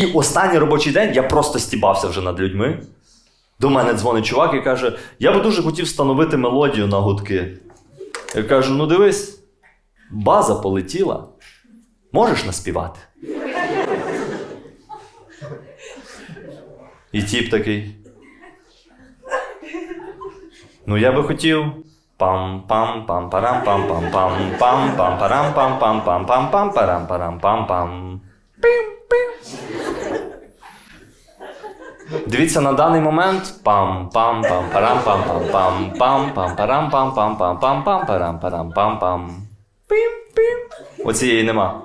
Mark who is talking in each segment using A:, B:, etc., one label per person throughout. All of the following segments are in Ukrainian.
A: І останній робочий день я просто стібався вже над людьми. До мене дзвонить чувак і каже: Я би дуже хотів встановити мелодію на гудки. Я кажу: ну дивись, база полетіла. Можеш наспівати? І тіп такий. Ну, я би хотів. пам пам пам парам пам пам пам пам пам парам пам пам пам пам пам парам парам пам пам Пім, пім. Дивіться на даний момент. Пам пам пам парам пам пам пам пам пам парам пам пам пам пам пам парам парам пам пам Пім пім. Оцієї нема.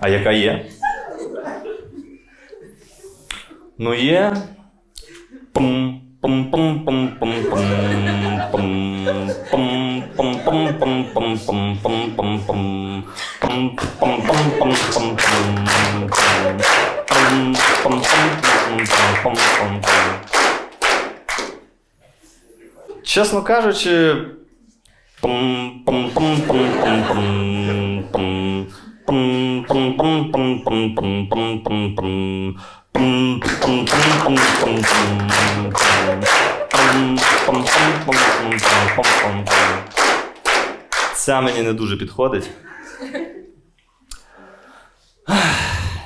A: А яка є? Ну є. Пум, пум, пум, пум, пум, пум, пум, пум, Чесно кажучи. Ця мені не дуже підходить.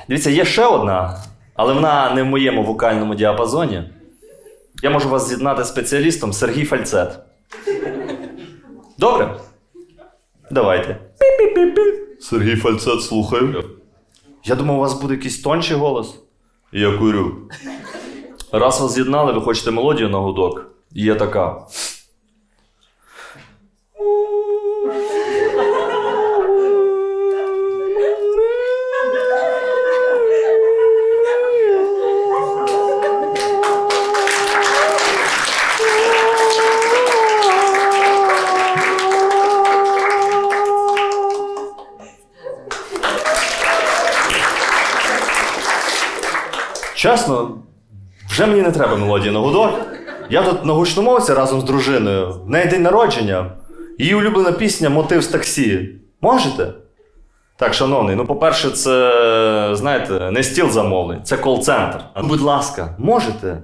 A: Дивіться, є ще одна, але вона не в моєму вокальному діапазоні. Я можу вас з'єднати з спеціалістом Сергій Фальцет. Добре? Давайте. Сергій Фальцет, слухаю. Я думав, у вас буде якийсь тонший голос. Я курю. Раз вас з'єднали, ви хочете мелодію на гудок. Є така. Чесно, вже мені не треба мелодії на гудок. Я тут на гучномовці разом з дружиною. В неї день народження. Її улюблена пісня Мотив з таксі. Можете? Так, шановний, ну, по-перше, це, знаєте, не стіл замовлень, це кол-центр. А, Будь ласка, можете?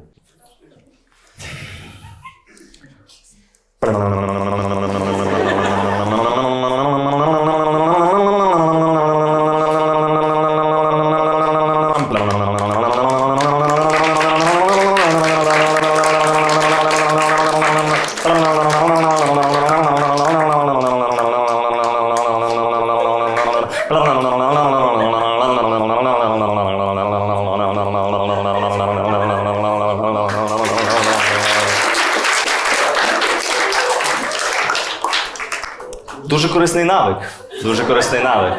A: Дуже корисний навик. Дуже корисний навик.